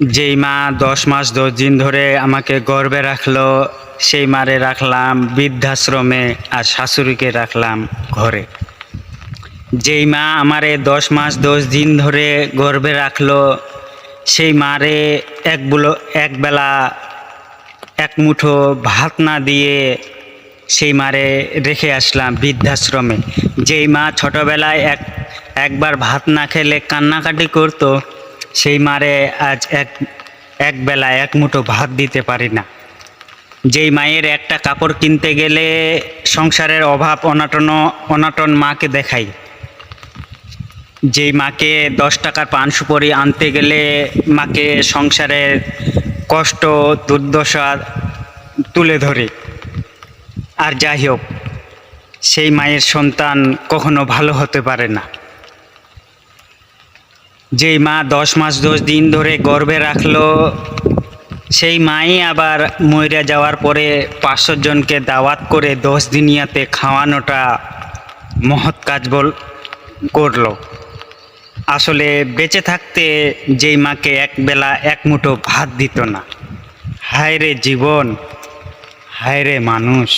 যেই মা দশ মাস দশ দিন ধরে আমাকে গর্বে রাখল, সেই মারে রাখলাম, বৃদ্ধাশ্রমে আর শাশুড়িকে রাখলাম ঘরে। যেই মা আমারে দশ মাস দশ দিন ধরে গর্বে রাখল, সেই মারে এক বুলো, এক বেলা এক মুঠো ভাত না দিয়ে সেই মারে রেখে আসলাম বৃদ্ধাশ্রমে। যেই মা ছোটোবেলায় এক, একবার ভাত না খেলে কান্নাকাটি করতো সেই মারে আজ এক এক বেলা এক মুঠো ভাত দিতে পারি না। যেই মায়ের একটা কাপড় কিনতে গেলে সংসারের অভাব অনাটন অনাটন মাকে দেখাই। যেই মাকে দশ টাকার পান সুপারি আনতে গেলে মাকে সংসারের কষ্ট, দুর্দশা তুলে ধরে। আর যাই হোক, সেই মায়ের সন্তান কখনো ভালো হতে পারে না। যেই মা দশ মাস দশ দিন ধরে গর্ভে রাখল, সেই মাই আবার মইরা যাওয়ার পরে পাঁচশো জনকে দাওয়াত করে দশ দিনিয়াতে খাওয়ানোটা মহৎ কাজ বল, করল। আসলে বেঁচে থাকতে যেই মাকে এক বেলা এক মুঠো ভাত দিত না। হায় রে জীবন হায় রে মানুষ।